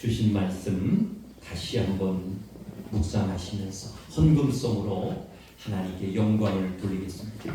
주신 말씀 다시 한번 묵상하시면서 헌금성으로 하나님께 영광을 돌리겠습니다.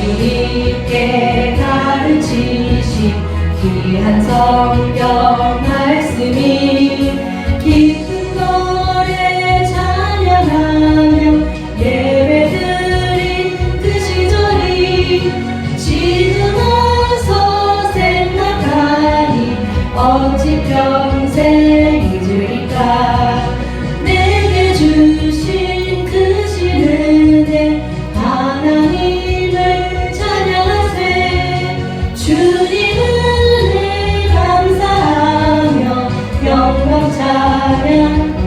주님께 가르치신 귀한 성경 말씀이 주님을 감사하며 영광 찬양